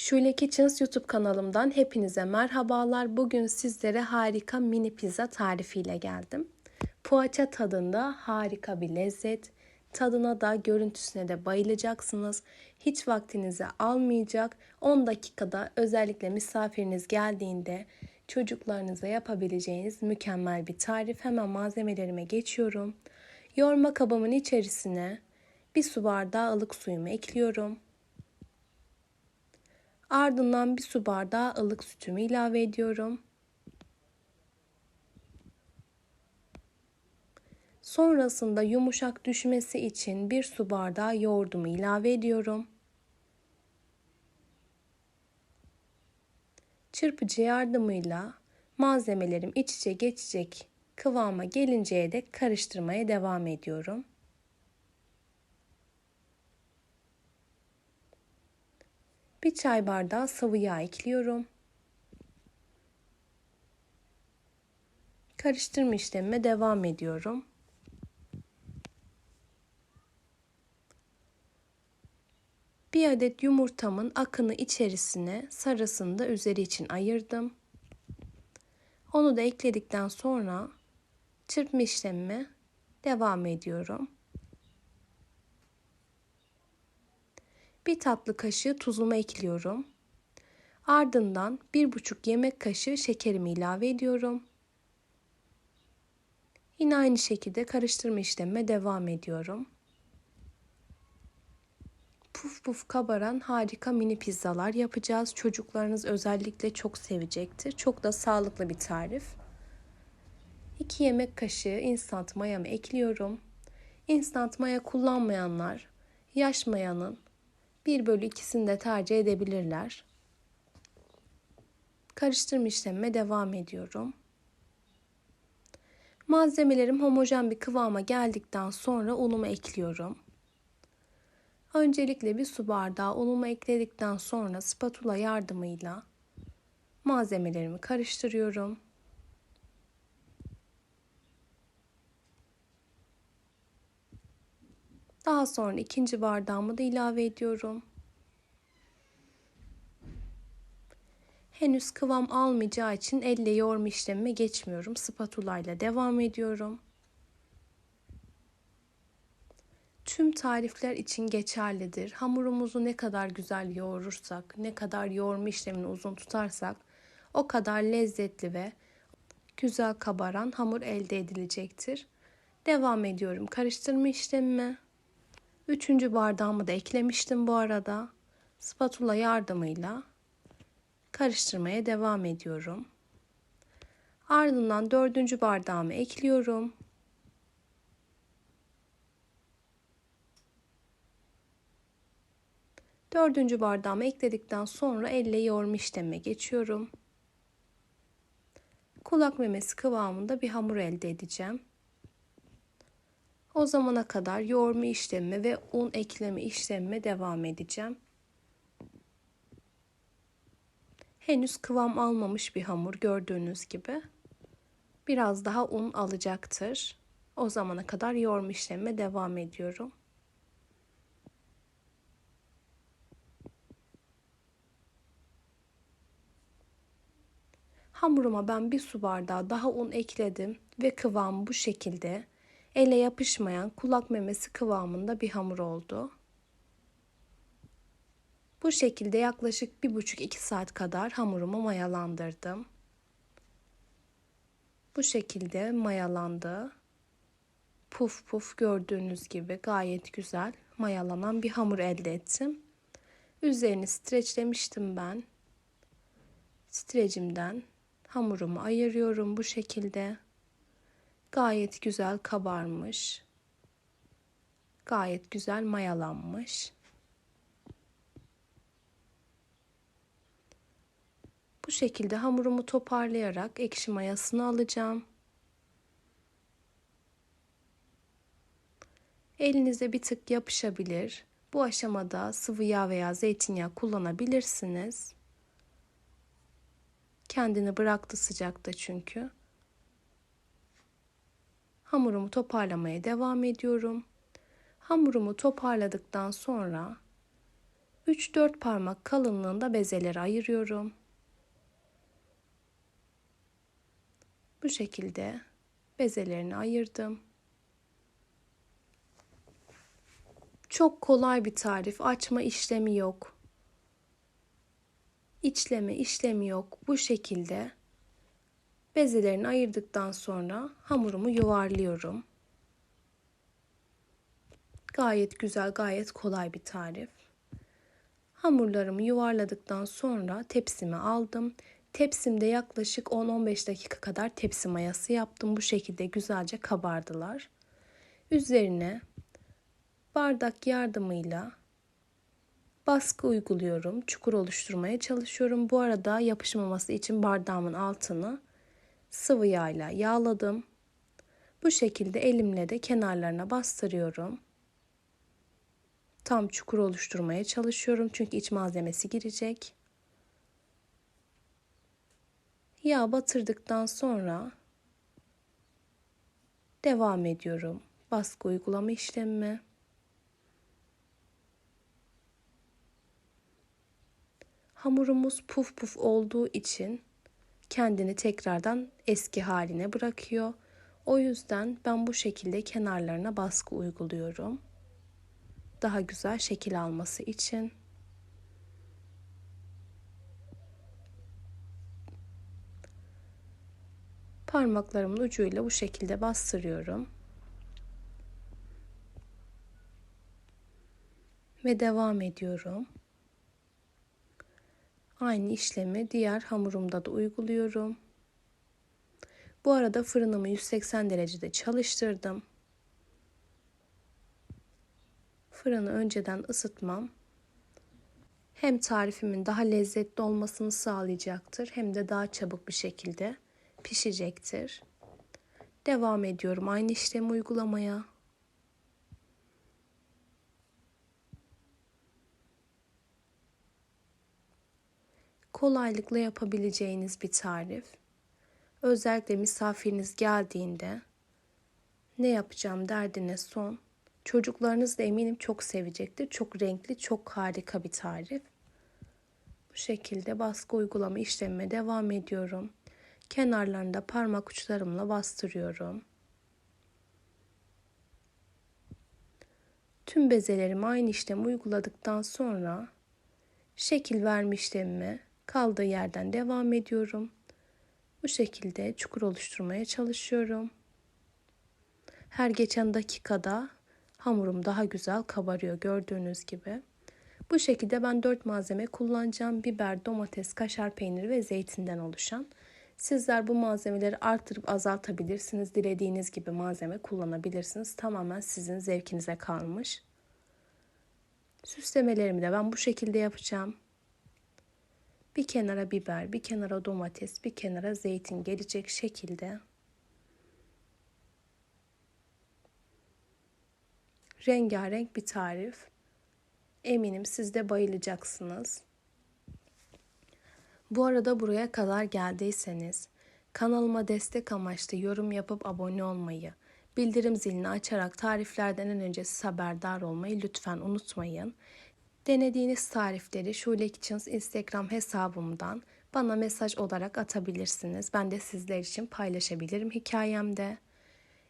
Şule Kitchens YouTube kanalımdan hepinize merhabalar. Bugün sizlere harika mini pizza tarifiyle geldim. Poğaça tadında harika bir lezzet. Tadına da görüntüsüne de bayılacaksınız. Hiç vaktinizi almayacak. 10 dakikada özellikle misafiriniz geldiğinde çocuklarınıza yapabileceğiniz mükemmel bir tarif. Hemen malzemelerime geçiyorum. Yoğurma kabımın içerisine bir su bardağı ılık suyumu ekliyorum. Ardından bir su bardağı ılık sütümü ilave ediyorum. Sonrasında yumuşak düşmesi için bir su bardağı yoğurdumu ilave ediyorum. Çırpıcı yardımıyla malzemelerim iç içe geçecek kıvama gelinceye dek karıştırmaya devam ediyorum. Bir çay bardağı sıvı yağ ekliyorum. Karıştırma işlemime devam ediyorum. Bir adet yumurtamın akını içerisine sarısını da üzeri için ayırdım. Onu da ekledikten sonra çırpma işlemime devam ediyorum. Bir tatlı kaşığı tuzumu ekliyorum. Ardından bir buçuk yemek kaşığı şekerimi ilave ediyorum. Yine aynı şekilde karıştırma işlemime devam ediyorum. Puf puf kabaran harika mini pizzalar yapacağız. Çocuklarınız özellikle çok sevecektir. Çok da sağlıklı bir tarif. 2 yemek kaşığı instant mayamı ekliyorum. Instant maya kullanmayanlar yaş mayanın 1 bölü 2'sini de tercih edebilirler. Karıştırma işlemime devam ediyorum. Malzemelerim homojen bir kıvama geldikten sonra unumu ekliyorum. Öncelikle bir su bardağı unumu ekledikten sonra spatula yardımıyla malzemelerimi karıştırıyorum. Daha sonra ikinci bardağımı da ilave ediyorum. Henüz kıvam almayacağı için elle yoğurma işlemime geçmiyorum. Spatula ile devam ediyorum. Tüm tarifler için geçerlidir. Hamurumuzu ne kadar güzel yoğurursak, ne kadar yoğurma işlemini uzun tutarsak o kadar lezzetli ve güzel kabaran hamur elde edilecektir. Devam ediyorum karıştırma işlemime. Üçüncü bardağımı da eklemiştim bu arada. Spatula yardımıyla karıştırmaya devam ediyorum. Ardından dördüncü bardağımı ekliyorum. Dördüncü bardağımı ekledikten sonra elle yoğurma işlemine geçiyorum. Kulak memesi kıvamında bir hamur elde edeceğim. O zamana kadar yoğurma işlemi ve un ekleme işlemime devam edeceğim. Henüz kıvam almamış bir hamur gördüğünüz gibi. Biraz daha un alacaktır. O zamana kadar yoğurma işlemime devam ediyorum. Hamuruma ben bir su bardağı daha un ekledim ve kıvam bu şekilde ele yapışmayan kulak memesi kıvamında bir hamur oldu. Bu şekilde yaklaşık bir buçuk iki saat kadar hamurumu mayalandırdım. Bu şekilde mayalandı. Puf puf gördüğünüz gibi gayet güzel mayalanan bir hamur elde ettim. Üzerini streçlemiştim ben. Strecimden hamurumu ayırıyorum bu şekilde. Gayet güzel kabarmış. Gayet güzel mayalanmış. Bu şekilde hamurumu toparlayarak ekşi mayasını alacağım. Elinize bir tık yapışabilir. Bu aşamada sıvı yağ veya zeytinyağı kullanabilirsiniz. Kendini bıraktı sıcakta çünkü. Hamurumu toparlamaya devam ediyorum. Hamurumu toparladıktan sonra 3-4 parmak kalınlığında bezeleri ayırıyorum. Bu şekilde bezelerini ayırdım. Çok kolay bir tarif. Açma işlemi yok. İçleme işlemi yok. Bu şekilde bezelerini ayırdıktan sonra hamurumu yuvarlıyorum. Gayet güzel, gayet kolay bir tarif. Hamurlarımı yuvarladıktan sonra tepsime aldım. Tepsimde yaklaşık 10-15 dakika kadar tepsi mayası yaptım. Bu şekilde güzelce kabardılar. Üzerine bardak yardımıyla baskı uyguluyorum. Çukur oluşturmaya çalışıyorum. Bu arada yapışmaması için bardağımın altını sıvı yağla yağladım. Bu şekilde elimle de kenarlarına bastırıyorum. Tam çukur oluşturmaya çalışıyorum çünkü iç malzemesi girecek. Yağ batırdıktan sonra devam ediyorum baskı uygulama işlemime. Hamurumuz puf puf olduğu için kendini tekrardan eski haline bırakıyor. O yüzden ben bu şekilde kenarlarına baskı uyguluyorum. Daha güzel şekil alması için. Parmaklarımın ucuyla bu şekilde bastırıyorum. Ve devam ediyorum. Aynı işlemi diğer hamurumda da uyguluyorum. Bu arada fırınımı 180 derecede çalıştırdım. Fırını önceden ısıtmam hem tarifimin daha lezzetli olmasını sağlayacaktır hem de daha çabuk bir şekilde pişecektir. Devam ediyorum aynı işlemi uygulamaya. Kolaylıkla yapabileceğiniz bir tarif. Özellikle misafiriniz geldiğinde ne yapacağım derdine son. Çocuklarınız da eminim çok sevecektir. Çok renkli, çok harika bir tarif. Bu şekilde baskı uygulama işlemime devam ediyorum. Kenarlarında parmak uçlarımla bastırıyorum. Tüm bezelerimi aynı işlemi uyguladıktan sonra şekil verme işlemime kaldığı yerden devam ediyorum. Bu şekilde çukur oluşturmaya çalışıyorum. Her geçen dakikada hamurum daha güzel kabarıyor gördüğünüz gibi. Bu şekilde ben 4 malzeme kullanacağım. Biber, domates, kaşar peyniri ve zeytinden oluşan. Sizler bu malzemeleri artırıp azaltabilirsiniz. Dilediğiniz gibi malzeme kullanabilirsiniz. Tamamen sizin zevkinize kalmış. Süslemelerimi de ben bu şekilde yapacağım. Bir kenara biber, bir kenara domates, bir kenara zeytin gelecek şekilde rengarenk bir tarif. Eminim siz de bayılacaksınız. Bu arada buraya kadar geldiyseniz kanalıma destek amaçlı yorum yapıp abone olmayı, bildirim zilini açarak tariflerden en önce haberdar olmayı lütfen unutmayın. Denediğiniz tarifleri Şule Kitchens Instagram hesabımdan bana mesaj olarak atabilirsiniz. Ben de sizler için paylaşabilirim hikayemde.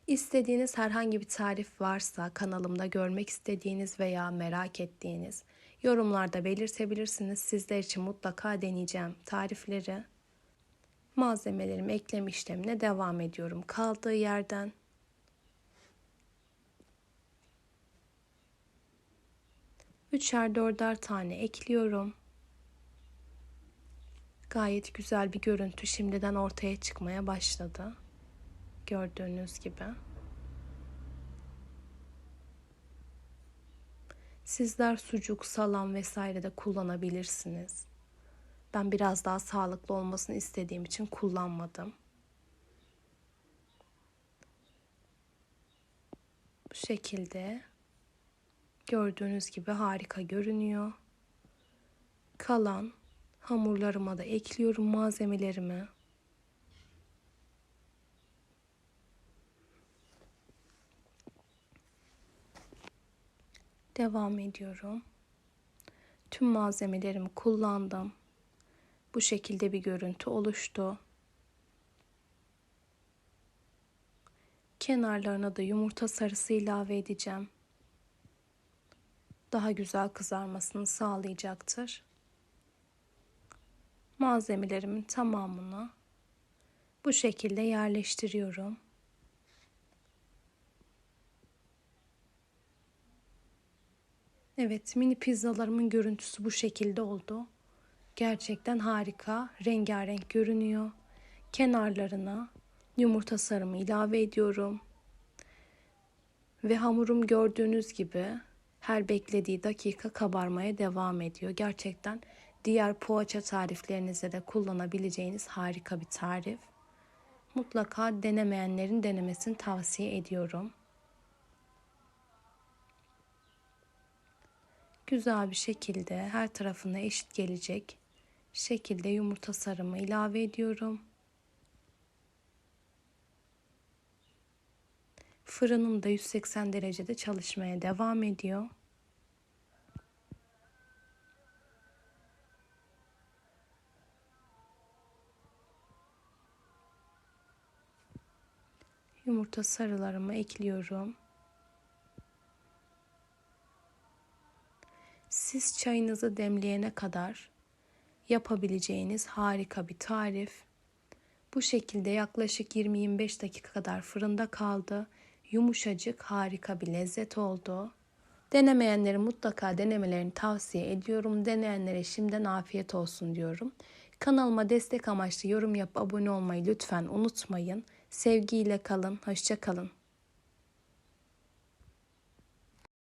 İstediğiniz herhangi bir tarif varsa kanalımda görmek istediğiniz veya merak ettiğiniz yorumlarda belirtebilirsiniz. Sizler için mutlaka deneyeceğim tarifleri. Malzemelerimi ekleme işlemine devam ediyorum kaldığı yerden. Üçer dörder tane ekliyorum. Gayet güzel bir görüntü şimdiden ortaya çıkmaya başladı. Gördüğünüz gibi. Sizler sucuk, salam vesaire de kullanabilirsiniz. Ben biraz daha sağlıklı olmasını istediğim için kullanmadım. Bu şekilde gördüğünüz gibi harika görünüyor. Kalan hamurlarıma da ekliyorum malzemelerimi. Devam ediyorum. Tüm malzemelerimi kullandım. Bu şekilde bir görüntü oluştu. Kenarlarına da yumurta sarısı ilave edeceğim. Daha güzel kızarmasını sağlayacaktır. Malzemelerimin tamamını bu şekilde yerleştiriyorum. Evet, mini pizzalarımın görüntüsü bu şekilde oldu. Gerçekten harika, rengarenk görünüyor. Kenarlarına yumurta sarımı ilave ediyorum. Ve hamurum gördüğünüz gibi her beklediği dakika kabarmaya devam ediyor. Gerçekten diğer poğaça tariflerinizde de kullanabileceğiniz harika bir tarif. Mutlaka denemeyenlerin denemesini tavsiye ediyorum. Güzel bir şekilde her tarafına eşit gelecek şekilde yumurta sarımı ilave ediyorum. Fırınım da 180 derecede çalışmaya devam ediyor. Yumurta sarılarımı ekliyorum. Siz çayınızı demleyene kadar yapabileceğiniz harika bir tarif. Bu şekilde yaklaşık 20-25 dakika kadar fırında kaldı. Yumuşacık harika bir lezzet oldu. Denemeyenleri mutlaka denemelerini tavsiye ediyorum. Deneyenlere şimdiden afiyet olsun diyorum. Kanalıma destek amaçlı yorum yap, abone olmayı lütfen unutmayın. Sevgiyle kalın, hoşça kalın.